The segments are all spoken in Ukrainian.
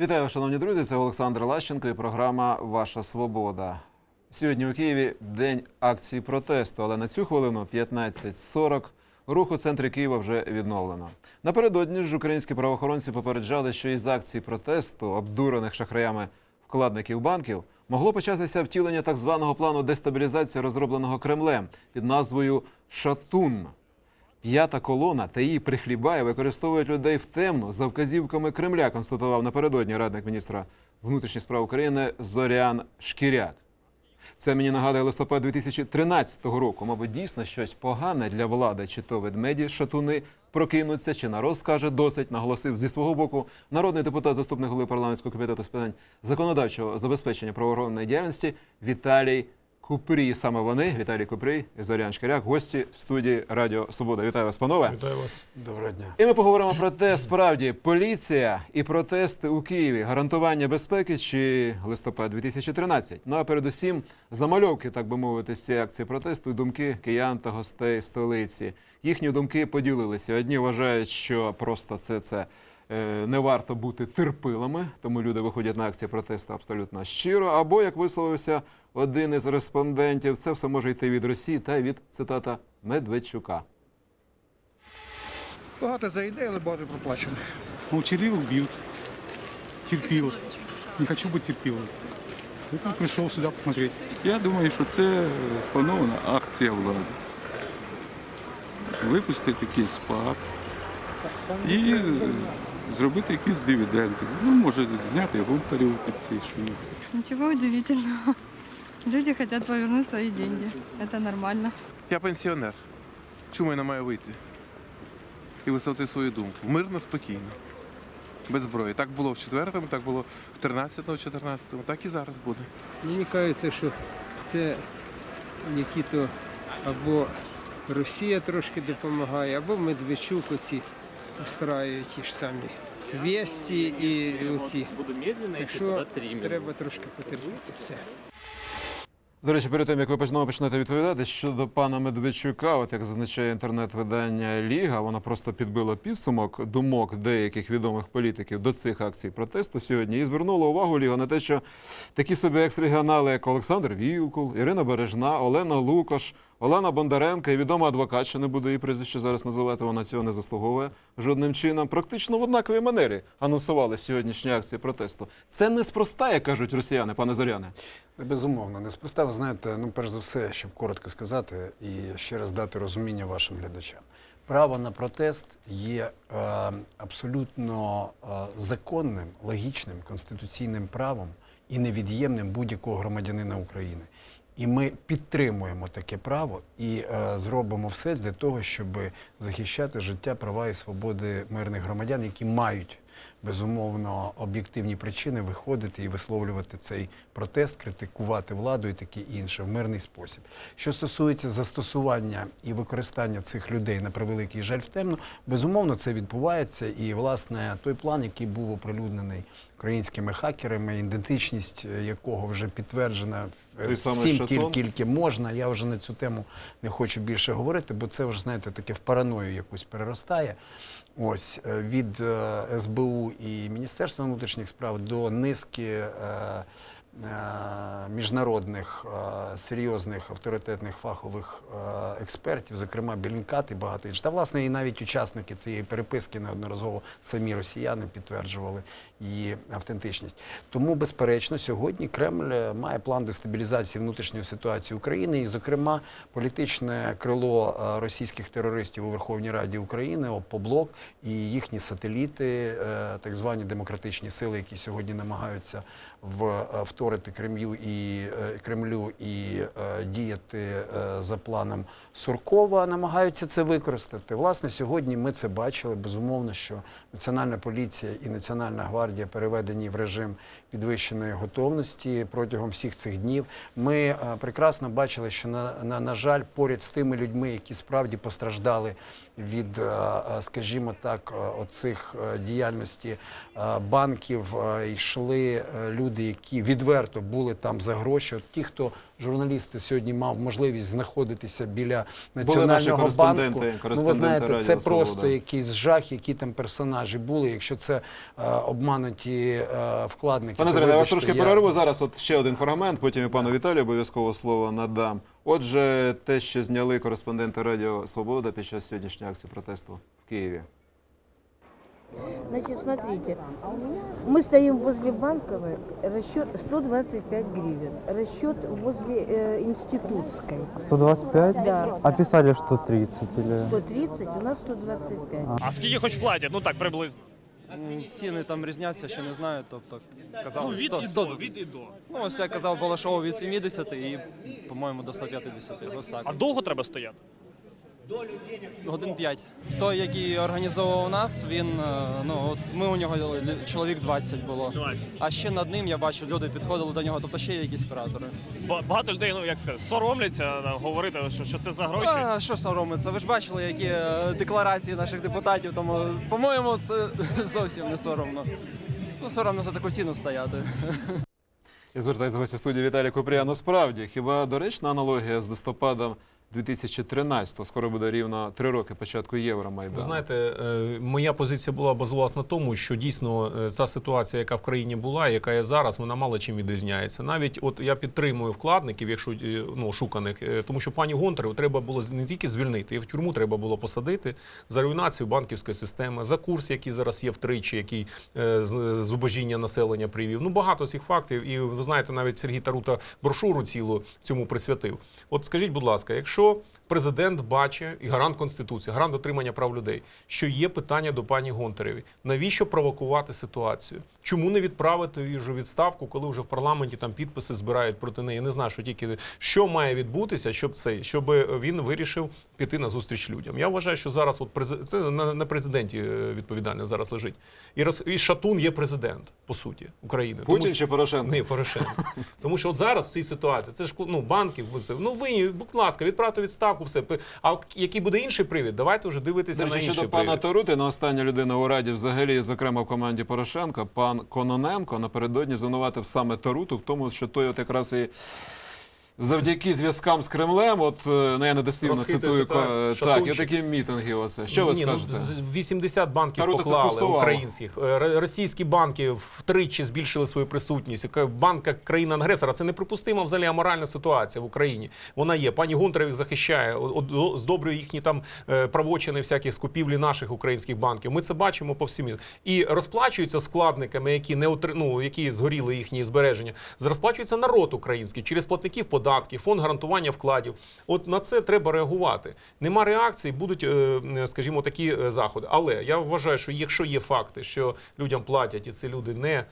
Вітаю, шановні друзі. Це Олександр Лащенко і програма Ваша Свобода. Сьогодні у Києві день акції протесту, але на цю хвилину 15.40 рух у центрі Києва вже відновлено. Напередодні ж українські правоохоронці попереджали, що із акції протесту, обдурених шахраями вкладників банків, могло початися втілення так званого плану дестабілізації, розробленого Кремлем під назвою Шатун. П'ята колона та її прихлібає використовують людей в темну за вказівками Кремля, констатував напередодні радник міністра внутрішніх справ України Зорян Шкіряк. Це мені нагадує листопад 2013 року. Мабуть, дійсно щось погане для влади, чи то ведмеді шатуни прокинуться, чи народ скаже досить, наголосив зі свого боку народний депутат, заступник голови парламентського комітету з питань законодавчого забезпечення правоохоронної діяльності Віталій Купрій. Саме вони, Віталій Купрій і Зорян Шкіряк, гості студії Радіо Свобода. Вітаю вас, панове. Вітаю вас. Доброго дня. І ми поговоримо про те, справді поліція і протести у Києві, гарантування безпеки чи листопад 2013. Ну а передусім замальовки, так би мовити, з цієї акції протесту і думки киян та гостей столиці. Їхні думки поділилися. Одні вважають, що просто це. е, Не варто бути терпилами, тому люди виходять на акції протесту абсолютно щиро. Або, як висловився один із респондентів, це все може йти від Росії та від цитата Медведчука. Багато за ідеї, але багато проплачено. Молчаливых бьют. Терпил. Не хочу быть терпилой. Поэтому пришел сюда посмотреть. Я думаю, що це спланована акція влади. Випустити якийсь пак і е, зробити якісь дивіденди. Ну, може, зняти гумпарів під ці що. Ничего удивительного. Люди хотят повернуть свои деньги. Это нормально. Я пенсіонер. Чому я не маю вийти? І висловити свою думку. Мирно, спокійно. Без зброї. Так було в 4-му, так було в 13-му, 14-му, так і зараз буде. Мені кажеться, що це які-то або Росія трошки допомагає, або Медведчук оці устраюють ті ж самі весті і оці. Так що треба трошки потерпіти. Все. До речі, перед тим як ви знову почнете відповідати щодо пана Медведчука, от як зазначає інтернет-видання Ліга, воно просто підбило підсумок думок деяких відомих політиків до цих акцій протесту сьогодні. І звернуло увагу Ліга на те, що такі собі екс-регіонали, як Олександр Вілкул, Ірина Бережна, Олена Лукаш, Олена Бондаренка і відома адвокат, що не буду її прізвище зараз називати, вона цього не заслуговує жодним чином. Практично в однаковій манері анонсували сьогоднішні акції протесту. Це неспроста, як кажуть росіяни, пане Зоряне. Безумовно, неспроста, ви знаєте, ну перш за все, щоб коротко сказати і ще раз дати розуміння вашим глядачам. Право на протест є е, абсолютно е, законним, логічним, конституційним правом і невід'ємним будь-якого громадянина України. І ми підтримуємо таке право і е, зробимо все для того, щоб захищати життя, права і свободи мирних громадян, які мають безумовно об'єктивні причини виходити і висловлювати цей протест, критикувати владу і таке інше в мирний спосіб. Що стосується застосування і використання цих людей на превеликий жаль в темну, безумовно, це відбувається. І власне той план, який був оприлюднений українськими хакерами, ідентичність якого вже підтверджена всім Шатун? тільки можна. Я вже на цю тему не хочу більше говорити, бо це вже знаєте таке в параною якусь переростає. Ось е, від е, СБУ і Міністерства внутрішніх справ до низки. е, е, Міжнародних е, серйозних авторитетних фахових е, експертів, зокрема Білінкат і багато інших. Та власне і навіть учасники цієї переписки неодноразово самі росіяни підтверджували її автентичність. Тому, безперечно, сьогодні Кремль е, має план дестабілізації внутрішньої ситуації України, і, зокрема, політичне крило е, російських терористів у Верховній Раді України, ОПОБЛОК і їхні сателіти, е, так звані демократичні сили, які сьогодні намагаються в е, вторити Кремлю і е, Кремлю і е, діяти е, за планом Суркова, намагаються це використати. Власне, сьогодні ми це бачили. Безумовно, що Національна поліція і Національна гвардія переведені в режим підвищеної готовності протягом всіх цих днів. Ми прекрасно бачили, що на, на, на жаль, поряд з тими людьми, які справді постраждали від, е, е, скажімо так, е, оцих діяльності банків, йшли люди, які відверто були там за гроші. От ті, хто журналісти сьогодні мав можливість знаходитися біля наші національного кореспонденти, банку. Ну, ви знаєте, це просто якийсь жах, які там персонажі були. Якщо це е, обмануті е, вкладники, Пане то, я вас трошки я- перерву. Зараз от ще один фрагмент, потім і пану Віталію обов'язково слово надам. Отже, те, що зняли кореспонденти Радіо Свобода під час сьогоднішньої акції протесту в Києві. Значит, смотрите, мы стоим возле Банковой, расчет 125 гривен, расчет возле э, Институтской 125? Да. А писали, что 30 или... 130, у нас 125. А скільки хоч платять? Ну так, приблизно. Ціни там різняться, ще не знаю, тобто Ну, від 100, і 100, до, від і до. Ну, ось я казав Балашову від 70 і, по-моєму, до 150, ось так. А довго треба стояти? Годин 5. Той, який організовував нас, він, е, ну, от ми у нього чоловік 20 було. 20. А ще над ним я бачу, люди підходили до нього, тобто ще є якісь куратори. Багато людей, ну як сказати, соромляться е, говорити, що, що це за гроші. А що соромиться? Ви ж бачили, які е, декларації наших депутатів, тому, по-моєму, це зовсім не соромно. Ну, соромно за таку ціну стояти. Я звертаюся до гостя студії Віталія Купріяну. Справді, хіба доречна аналогія з листопадом 2013-го? Скоро буде рівно три роки початку Євромайдану. Ви знаєте, е, моя позиція була базувалась на тому, що дійсно е, ця ситуація, яка в країні була, яка є зараз, вона мало чим відрізняється. Навіть от я підтримую вкладників, якщо е, ну шуканих, тому що пані Гонтареву треба було не тільки звільнити, і в тюрму треба було посадити за руйнацію банківської системи, за курс, який зараз є втричі, який зубожіння населення привів. Ну багато цих фактів. І ви знаєте, навіть Сергій Тарута брошуру цілу цьому присвятив. От скажіть, будь ласка, якщо президент бачить і гарант конституції, гарант дотримання прав людей, що є питання до пані Гонтареві, навіщо провокувати ситуацію? Чому не відправити її вже відставку, коли вже в парламенті там підписи збирають проти неї? Я не знаю, що тільки що має відбутися, щоб цей, щоб він вирішив піти на зустріч людям. Я вважаю, що зараз от прези... це на, на президенті е, відповідальність зараз лежить. І роз... і Шатун є президент по суті України. Тому Путін що- чи Порошенко? Ні, Порошенко. Тому що от зараз в цій ситуації це ж ну банків, ну ви, будь ласка, відправте відставку, все. А який буде інший привід? Давайте вже дивитися До на інший щодо пана привід. Тарути, на остання людина у Раді, взагалі, зокрема в команді Порошенка, пан Кононенко напередодні звинуватив саме Таруту в тому, що той от якраз і завдяки зв'язкам з Кремлем, от е, ну я недослівно Розхитує цитую, ситуацію, так, і шатунчик. такі мітинги. Оце. Що ви Ні, скажете? Ну, з- 80 банків Тарута це поклали спростувала. українських. Е, р- Російські банки втричі збільшили свою присутність. Банка країна-агресора це неприпустима взагалі аморальна ситуація в Україні. Вона є. Пані Гонтарев їх захищає, о- о- здобрює їхні там е, правочини всяких з купівлі наших українських банків. Ми це бачимо по всім. І розплачуються з вкладниками, які не отри- ну, які згоріли їхні збереження. Розплачується народ український через платників податків, фонд гарантування вкладів. От на це треба реагувати. Нема реакції, будуть, е, скажімо, такі е, заходи. Але я вважаю, що якщо є факти, що людям платять, і ці люди не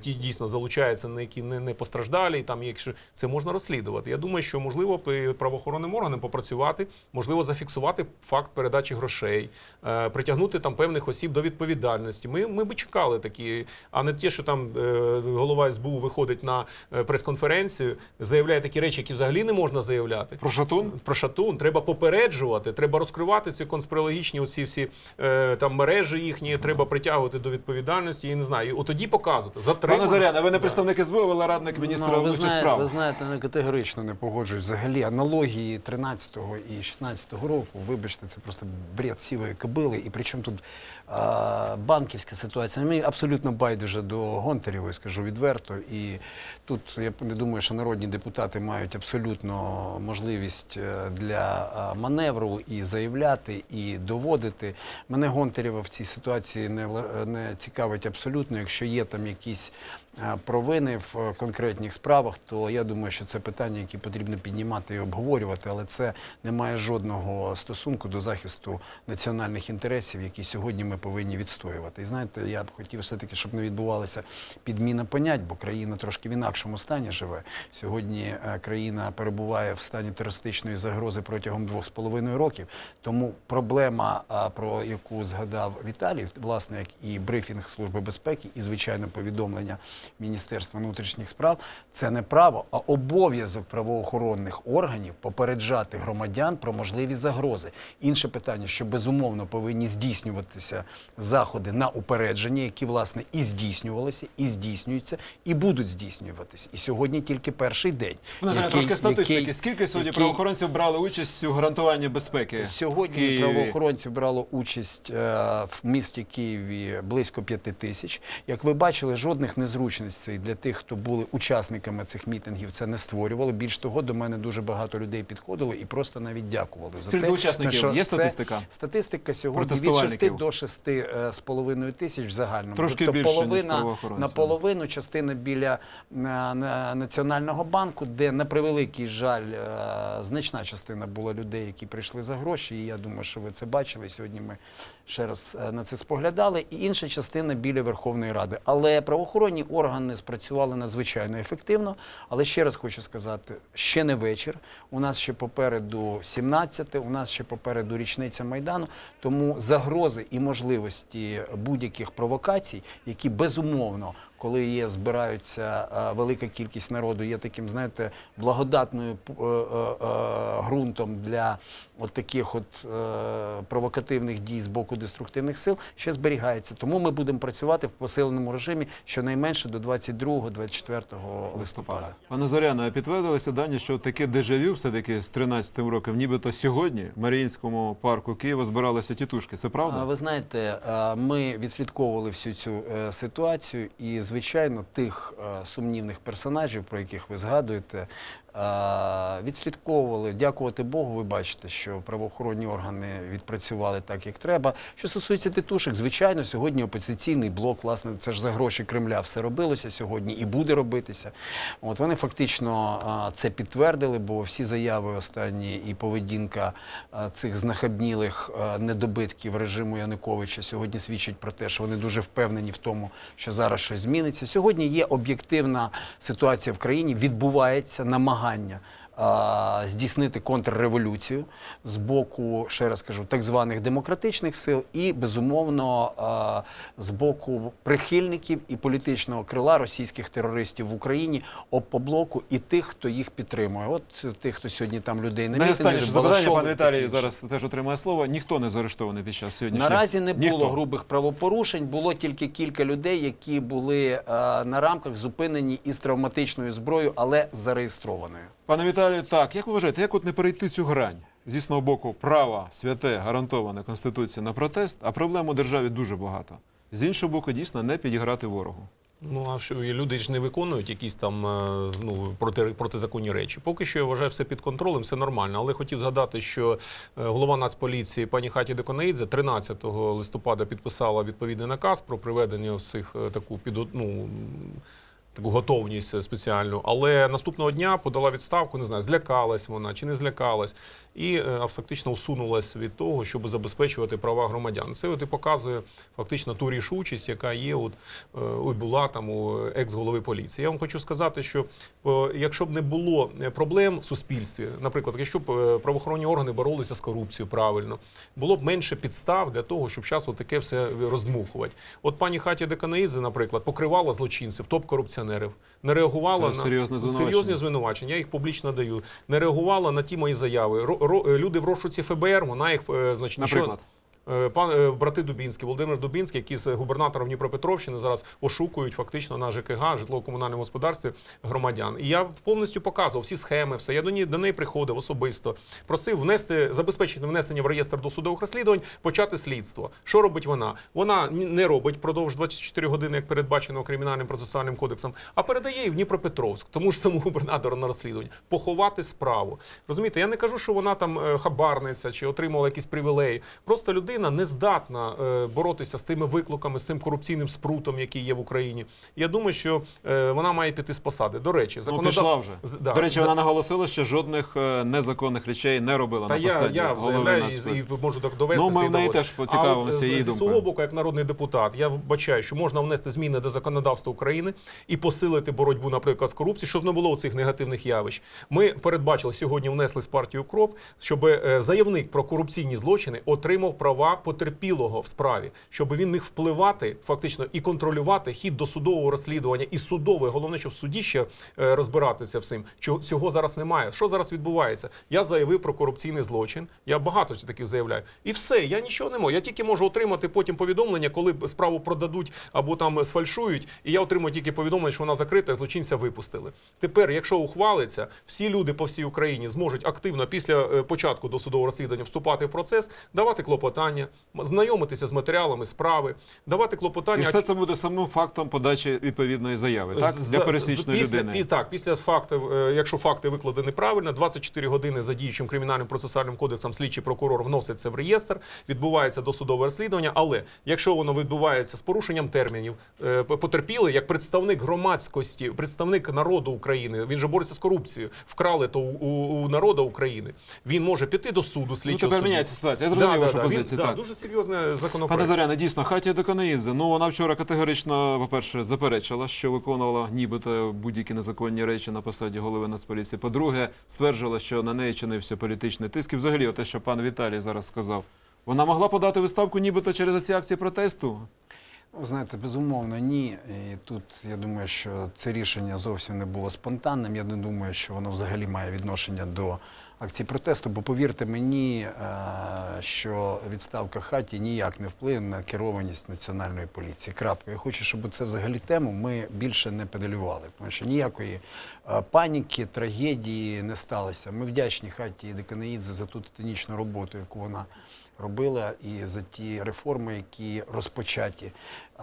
ті дійсно залучаються, на які не, не постраждалі, і там якщо це можна розслідувати. Я думаю, що можливо правоохоронним органам попрацювати, можливо, зафіксувати факт передачі грошей, е, притягнути там певних осіб до відповідальності. Ми, ми би чекали такі, а не ті, що там е, голова СБУ виходить на е, прес-конференцію, заявляє такі речі, які взагалі не можна заявляти. Про шатун? Про шатун треба попереджувати, треба розкривати ці конспірологічні оці всі е, там мережі їхні, треба притягувати до відповідальності. Я не знаю. І от тоді показувати. Затримано. Пане Заряне, ви не представник СБУ, але радник міністра Ну, внутрішніх справ. ви знаєте, ну, категорично не погоджуюсь. Взагалі аналогії 13-го і 16-го року, вибачте, це просто бред сівої кобили. І причому тут а, банківська ситуація. Мені абсолютно байдуже до Гонтарєвої, скажу відверто. І тут я не думаю, що народні депутати мають абсолютно можливість е, для маневру і заявляти, і доводити. Мене Гонтарєва в цій ситуації не, не цікавить абсолютно. Якщо є там якісь е, провини в е, конкретних справах, то я думаю, що це питання, які потрібно піднімати і обговорювати, але це не має жодного стосунку до захисту національних інтересів, які сьогодні ми повинні відстоювати. І знаєте, я б хотів все-таки, щоб не відбувалася підміна понять, бо країна трошки в інакшому стані живе. Сьогодні е, країна перебуває в стані терористичної загрози протягом двох з половиною років. Тому проблема, про яку згадав Віталій, власне, як і брифінг Служби безпеки, і звичайно повідомлення Міністерства внутрішніх справ. Це не право, а обов'язок правоохоронних органів попереджати громадян про можливі загрози. Інше питання, що безумовно повинні здійснюватися заходи на упередження, які власне і здійснювалися, і здійснюються, і будуть здійснюватися. І сьогодні тільки перший день. Ну, який- трошки статистики. який- Скільки сьогодні який- правоохоронців брали участь у гарантуванні безпеки? Сьогодні Києві? правоохоронців брало участь е, в місті Києві близько п'яти тисяч. Як ви бачили, жодних незручностей для тих, хто були учасниками цих мітингів, це не створювало. Більш того, до мене дуже багато людей підходило і просто навіть дякували за Серед те, учасників що є статистика? Статистика сьогодні від 6 до 6 е, з половиною тисяч в загальному. Трошки тобто більше, половина на половину частина біля е, на- Національного банку, де на превеликий жаль е, значна частина була людей, які прийшли за гроші. І я думаю, що ви це бачили. Сьогодні ми ще раз на це споглядали. І інша частина біля Верховної Ради. Але правоохоронні органи спрацювали надзвичайно ефективно. Але ще раз хочу сказати, ще не вечір. У нас ще попереду 17, у нас ще попереду річниця Майдану. Тому загрози і можливості будь-яких провокацій, які безумовно, коли є збираються е, велика кількість народу, є таким, знаєте, благодатною е, е, ґрунтом для от таких от провокативних дій з боку деструктивних сил, ще зберігається. Тому ми будемо працювати в посиленому режимі щонайменше до 22-24 листопада. Пане Зоряно, а підтвердилися дані, що таке дежавю все-таки з 13-м роком, нібито сьогодні в Маріїнському парку Києва збиралися тітушки. Це правда? А, Ви знаєте, ми відслідковували всю цю ситуацію, і звичайно, тих е, сумнівних персонажів, про яких ви згадуєте, відслідковували. Дякувати Богу, ви бачите, що правоохоронні органи відпрацювали так, як треба. Що стосується титушок, звичайно, сьогодні опозиційний блок, власне, це ж за гроші Кремля все робилося сьогодні і буде робитися. От вони фактично це підтвердили, бо всі заяви останні і поведінка цих знахабнілих недобитків режиму Януковича сьогодні свідчить про те, що вони дуже впевнені в тому, що зараз щось зміниться. Сьогодні є об'єктивна ситуація в країні, відбувається намагання. Е, Здійснити контрреволюцію з боку, ще раз кажу, так званих демократичних сил, і безумовно з боку прихильників і політичного крила російських терористів в Україні, опоблоку і тих, хто їх підтримує. От тих, хто сьогодні там людей Найостанніше мітингах, запитання, пан Віталій зараз теж отримає слово. Ніхто не заарештований під час сьогоднішнього. Наразі не було грубих правопорушень, було тільки кілька людей, які були е, на рамках зупинені із травматичною зброєю, але зареєстрованою. Пане Віталію, так, як ви вважаєте, як от не перейти цю грань? З існого боку, право святе, гарантоване Конституцією на протест, а проблем у державі дуже багато. З іншого боку, дійсно не підіграти ворогу. Ну а що люди ж не виконують якісь там е, ну проти протизаконні речі. Поки що я вважаю все під контролем, все нормально. Але хотів згадати, що е, голова Нацполіції пані Хаті Деконаїдзе 13 листопада підписала відповідний наказ про приведення всіх е, таку під ну, таку готовність е, спеціальну. Але наступного дня подала відставку, не знаю, злякалась вона чи не злякалась, і е, фактично усунулась від того, щоб забезпечувати права громадян. Це от і показує фактично ту рішучість, яка є, от е, ой, була там у екс-голови поліції. Я вам хочу сказати, що е, якщо б не було е, проблем в суспільстві, наприклад, якщо б е, правоохоронні органи боролися з корупцією правильно, було б менше підстав для того, щоб зараз таке все роздмухувати. От пані Хаті Деканаїдзе, наприклад, покривала злочинців, топ-корупціонерів, не реагувала на серйозне звинувачення. серйозні звинувачення. Я їх публічно даю. Не реагувала на ті мої заяви. Ро, ро- люди в розшуці ФБР, вона їх е, значить Наприклад? Е, Пан е, брати Дубінський, Володимир Дубінський, які з губернатором Дніпропетровщини зараз ошукують фактично на ЖКГ, житлово-комунальному господарстві громадян. І я повністю показував всі схеми, все. Я до неї, до неї приходив особисто, просив внести, забезпечити внесення в реєстр досудових розслідувань, почати слідство. Що робить вона? Вона не робить впродовж 24 години, як передбачено кримінальним процесуальним кодексом, а передає її в Дніпропетровськ, тому ж самому губернатору на розслідування, поховати справу. Розумієте, я не кажу, що вона там е, хабарниця чи отримала якісь привілеї. Просто людина не здатна е, боротися з тими викликами, з цим корупційним спрутом, який є в Україні. Я думаю, що е, вона має піти з посади. До речі, Ну, законодав- пішла вже. З- да. До речі, вона наголосила, що жодних е, незаконних речей не робила Та на я, посаді я голови заявляю і, і можу так довести. Ну, ми в неї теж поцікавимося її з, з свого боку, як народний депутат, я вбачаю, що можна внести зміни до законодавства України і посилити боротьбу, наприклад, з корупцією, щоб не було цих негативних явищ. Ми передбачили сьогодні, внесли з партією КРОП, щоб заявник про корупційні злочини отримав права права потерпілого в справі, щоб він міг впливати фактично і контролювати хід досудового розслідування і судове. Головне, щоб в суді ще е, розбиратися всім. Цього зараз немає. Що зараз відбувається? Я заявив про корупційний злочин. Я багато таких заявляю. І все, я нічого не можу. Я тільки можу отримати потім повідомлення, коли справу продадуть або там сфальшують. І я отримую тільки повідомлення, що вона закрита, злочинця випустили. Тепер, якщо ухвалиться, всі люди по всій Україні зможуть активно після е, початку досудового розслідування вступати в процес, давати клопотання, м- знайомитися з матеріалами справи, давати І клопотання. все це буде самим фактом подачі відповідної заяви, так? З- Для пересічної після, людини. пі- так, після фактів, е, якщо факти викладені правильно, 24 години за діючим кримінальним процесуальним кодексом слідчий прокурор вносить це в реєстр, відбувається досудове розслідування. Але якщо воно відбувається з порушенням термінів, е, потерпілий як представник громадськості, представник народу України, він же бореться з корупцією, вкрали то у, у, у народу України. Він може піти до суду Ну, слідчого тепер міняється ситуація. Я зрозумів вашу Він- позицію. Да, так. дуже серйозне законопроект. Пане Зоряне, дійсно, Хатія Деканаїдзе, ну вона вчора категорично, по-перше, заперечила, що виконувала нібито будь-які незаконні речі на посаді голови Нацполіції. По-друге, стверджувала, що на неї чинився політичний тиск. І взагалі, те, що пан Віталій зараз сказав, вона могла подати виставку нібито через ці акції протесту. Ви знаєте, безумовно, ні. І тут я думаю, що це рішення зовсім не було спонтанним. Я не думаю, що воно взагалі має відношення до акцій протесту. Бо повірте мені, е, що відставка хаті ніяк не вплине на керованість національної поліції. Крапка. Я хочу, щоб це взагалі тему ми більше не педалювали, тому що ніякої е, паніки, трагедії не сталося. Ми вдячні хаті Деканаїдзе за ту титанічну роботу, яку вона робила, і за ті реформи, які розпочаті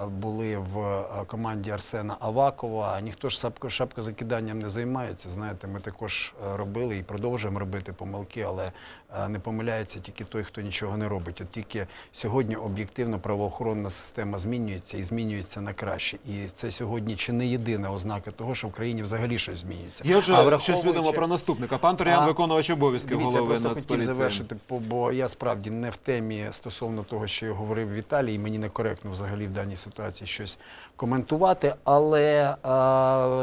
були в е, команді Арсена Авакова. Ніхто ж шапко- шапкозакиданням не займається. Знаєте, ми також е, робили і продовжуємо робити помилки, але е, не помиляється тільки той, хто нічого не робить. От тільки сьогодні об'єктивно правоохоронна система змінюється і змінюється на краще. І це сьогодні чи не єдина ознака того, що в країні взагалі щось змінюється. Є вже А щось відомо про наступника. Пан Торіан, А, виконувач обов'язків я голови просто хотів завершити, бо- я справді не в темі стосовно того, що говорив Віталій, і мені некоректно взагалі в даній ситуації щось коментувати. Але е,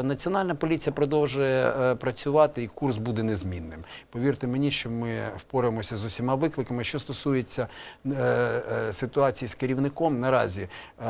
Національна поліція продовжує е, працювати і курс буде незмінним. Повірте мені, що ми впораємося з усіма викликами. Що стосується е, е, ситуації з керівником, наразі е,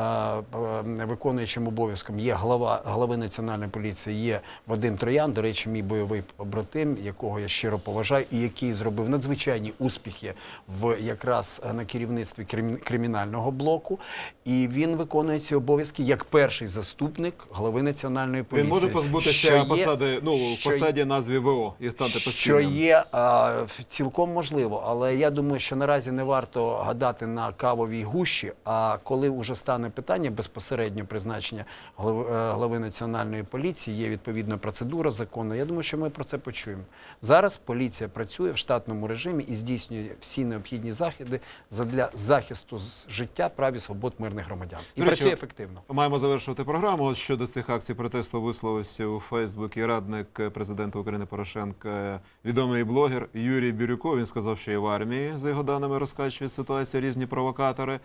виконуючим обов'язком є глава глави національної поліції, є Вадим Троян. До речі, мій бойовий побратим, якого я щиро поважаю, і який зробив надзвичайні успіхи в якраз на керівництві крим- кримінального блоку. І він виконує ці обов'язки як перший заступник глави національної поліції. Він може позбутися є- посади, ну, що посаді назві ВО і стати що є а, цілком можливо, але я думаю, що наразі не варто гадати на кавовій гущі. А коли вже стане питання безпосередньо призначення глави, е, глави національної поліції, є відповідна процедура законна. Я думаю, що ми про це почуємо. Зараз поліція працює в штатному режимі і здійснює всі необхідні заходи задля захисту життя, прав і свобод мирних громадян. І працює ефективно. Маємо завершувати програму. Щодо цих акцій протесту висловився у Фейсбуці радник президента України Порошенка, відомий блогер Юрій Бірюков. Він сказав, що і в армії, за його даними, розкачують ситуацію різні провокатори.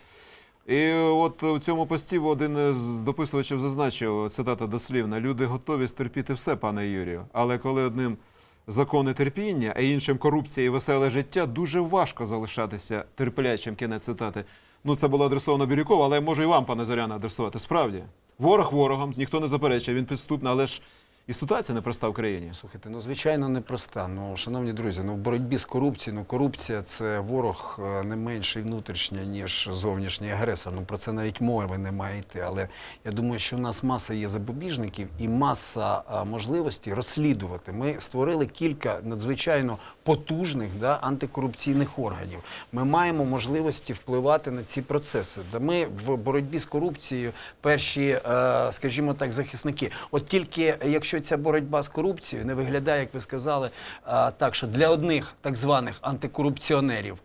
І от у цьому пості один з дописувачів зазначив, цитата дослівна, люди готові стерпіти все, пане Юрію. Але коли одним закони терпіння, а іншим корупція і веселе життя, дуже важко залишатися терплячим. Кінець цитати. Ну, це було адресовано Бірюкову, але можу і вам, пане Зоряна, адресувати. Справді. Ворог ворогом, ніхто не заперечує, він підступний, але ж і ситуація непроста в країні. Слухайте, ну звичайно непроста. Ну, шановні друзі, ну в боротьбі з корупцією, ну корупція це ворог е, не менший внутрішній, ніж зовнішній агресор. Ну про це навіть мови не має йти. Але я думаю, що в нас маса є запобіжників і маса а, можливостей розслідувати. Ми створили кілька надзвичайно потужних да, антикорупційних органів. Ми маємо можливості впливати на ці процеси. Да ми в боротьбі з корупцією перші, е, скажімо так, захисники. От тільки якщо ця боротьба з корупцією не виглядає, як ви сказали, так, що для одних так званих антикорупціонерів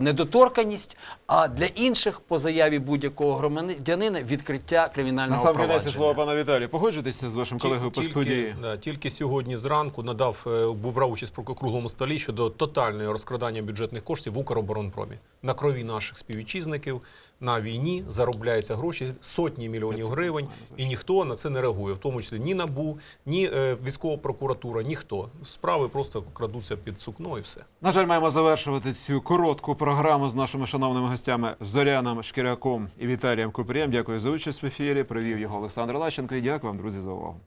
недоторканість, а для інших по заяві будь-якого громадянина відкриття кримінального Насамперед, провадження. слова пана Віталія. Погоджуєтеся з вашим колегою по студії? Да, тільки сьогодні зранку надав е, був брав участь про круглому столі щодо тотального розкрадання бюджетних коштів в Укроборонпромі на крові наших співвітчизників. На війні, заробляються гроші, сотні мільйонів гривень, і ніхто на це не реагує, в тому числі ні НАБУ, ні е, військова прокуратура, ніхто. Справи просто крадуться під сукно і все. На жаль, маємо завершувати цю коротку програму з нашими шановними гостями Зоряном Шкіряком і Віталієм Купрієм. Дякую за участь в ефірі. Провів його Олександр Лащенко і дякую вам, друзі, за увагу.